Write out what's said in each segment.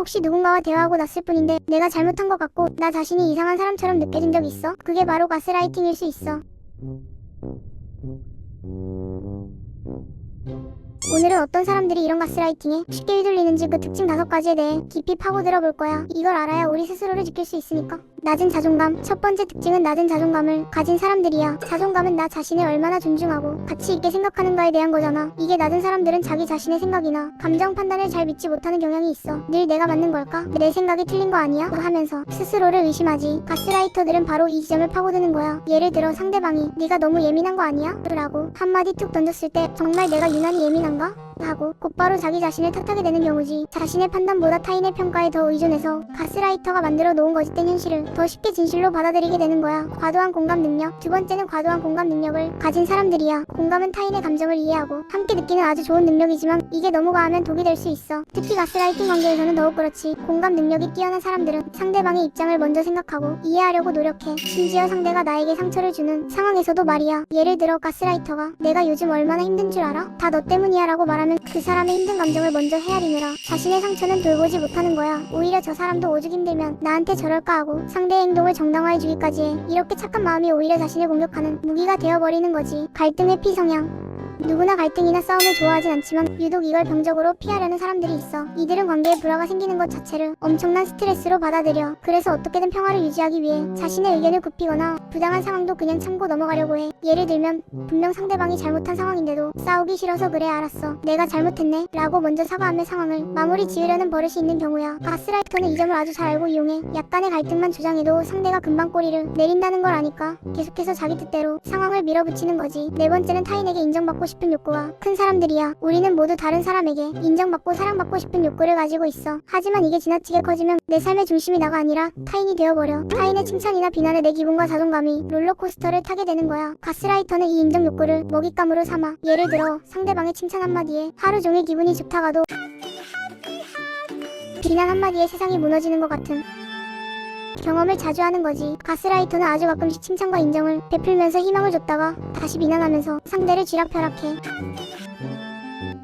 혹시 누군가와 대화하고 났을 뿐인데 내가 잘못한 것 같고 나 자신이 이상한 사람처럼 느껴진 적 있어? 그게 바로 가스라이팅일 수 있어. 오늘은 어떤 사람들이 이런 가스라이팅에 쉽게 휘둘리는지 그 특징 다섯 가지에 대해 깊이 파고 들어 볼 거야. 이걸 알아야 우리 스스로를 지킬 수 있으니까. 낮은 자존감. 첫 번째 특징은 낮은 자존감을 가진 사람들이야. 자존감은 나 자신을 얼마나 존중하고 가치 있게 생각하는가에 대한 거잖아. 이게 낮은 사람들은 자기 자신의 생각이나 감정 판단을 잘 믿지 못하는 경향이 있어. 늘 내가 맞는 걸까? 내 생각이 틀린 거 아니야? 하면서 스스로를 의심하지. 가스라이터들은 바로 이 지점을 파고드는 거야. 예를 들어 상대방이 네가 너무 예민한 거 아니야? 라고 한마디 툭 던졌을 때 정말 내가 유난히 예민한가? 하고 곧바로 자기 자신을 탓하게 되는 경우지. 자신의 판단보다 타인의 평가에 더 의존해서 가스라이터가 만들어 놓은 거짓된 현실을 더 쉽게 진실로 받아들이게 되는 거야. 과도한 공감 능력. 두 번째는 과도한 공감 능력을 가진 사람들이야. 공감은 타인의 감정을 이해하고 함께 느끼는 아주 좋은 능력이지만 이게 너무 과하면 독이 될 수 있어. 특히 가스라이팅 관계에서는 더욱 그렇지. 공감 능력이 뛰어난 사람들은 상대방의 입장을 먼저 생각하고 이해하려고 노력해. 심지어 상대가 나에게 상처를 주는 상황에서도 말이야. 예를 들어 가스라이터가 내가 요즘 얼마나 힘든 줄 알아? 다 너 때문이야 라고 말하면 그 사람의 힘든 감정을 먼저 헤아리느라 자신의 상처는 돌보지 못하는 거야. 오히려 저 사람도 오죽 힘들면 나한테 저럴까 하고 상대의 행동을 정당화해 주기까지 해. 이렇게 착한 마음이 오히려 자신을 공격하는 무기가 되어버리는 거지. 갈등의 피성향. 누구나 갈등이나 싸움을 좋아하진 않지만 유독 이걸 병적으로 피하려는 사람들이 있어. 이들은 관계에 불화가 생기는 것 자체를 엄청난 스트레스로 받아들여. 그래서 어떻게든 평화를 유지하기 위해 자신의 의견을 굽히거나 부당한 상황도 그냥 참고 넘어가려고 해. 예를 들면 분명 상대방이 잘못한 상황인데도 싸우기 싫어서 그래 알았어. 내가 잘못했네 라고 먼저 사과하며 상황을 마무리 지으려는 버릇이 있는 경우야. 가스라이터는 이 점을 아주 잘 알고 이용해. 약간의 갈등만 조장해도 상대가 금방 꼬리를 내린다는 걸 아니까 계속해서 자기 뜻대로 상황을 밀어붙이는 거지. 네 번째는 타인에게 인정받고 싶은 욕구가 큰 사람들이야. 우리는 모두 다른 사람에게 인정받고 사랑받고 싶은 욕구를 가지고 있어. 하지만 이게 지나치게 커지면 내 삶의 중심이 나가 아니라 타인이 되어버려. 타인의 칭찬이나 비난에 내 기분과 자존감이 롤러코스터를 타게 되는 거야. 가스라이터는 이 인정 욕구를 먹잇감으로 삼아. 예를 들어 상대방의 칭찬 한마디에 하루 종일 기분이 좋다가도 비난 한마디에 세상이 무너지는 것 같은 경험을 자주 하는 거지. 가스라이터는 아주 가끔씩 칭찬과 인정을 베풀면서 희망을 줬다가 다시 비난하면서 상대를 쥐락펴락해.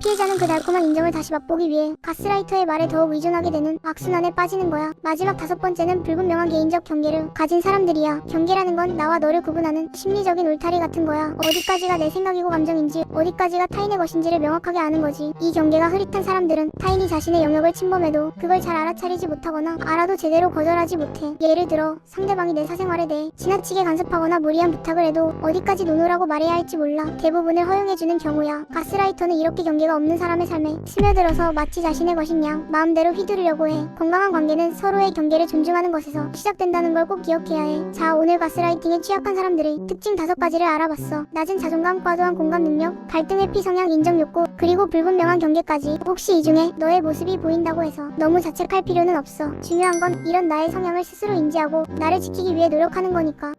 피해자는 그 달콤한 인정을 다시 맛보기 위해 가스라이터의 말에 더욱 의존하게 되는 악순환에 빠지는 거야. 마지막 다섯 번째는 불분명한 개인적 경계를 가진 사람들이야. 경계라는 건 나와 너를 구분하는 심리적인 울타리 같은 거야. 어디까지가 내 생각이고 감정인지, 어디까지가 타인의 것인지를 명확하게 아는 거지. 이 경계가 흐릿한 사람들은 타인이 자신의 영역을 침범해도 그걸 잘 알아차리지 못하거나 알아도 제대로 거절하지 못해. 예를 들어 상대방이 내 사생활에 대해 지나치게 간섭하거나 무리한 부탁을 해도 어디까지 노노라고 말해야 할지 몰라. 대부분을 허용해주는 경우야. 가스라이터는 이렇게 경계가 없는 사람의 삶에 스며들어서 마치 자신의 것인 양 마음대로 휘두르려고 해. 건강한 관계는 서로의 경계를 존중하는 것에서 시작된다는 걸 꼭 기억해야 해. 자, 오늘 가스라이팅에 취약한 사람들의 특징 다섯 가지를 알아봤어. 낮은 자존감, 과도한 공감 능력, 갈등의 피성향, 인정 욕구, 그리고 불분명한 경계까지. 혹시 이 중에 너의 모습이 보인다고 해서 너무 자책할 필요는 없어. 중요한 건 이런 나의 성향을 스스로 인지하고 나를 지키기 위해 노력하는 거니까.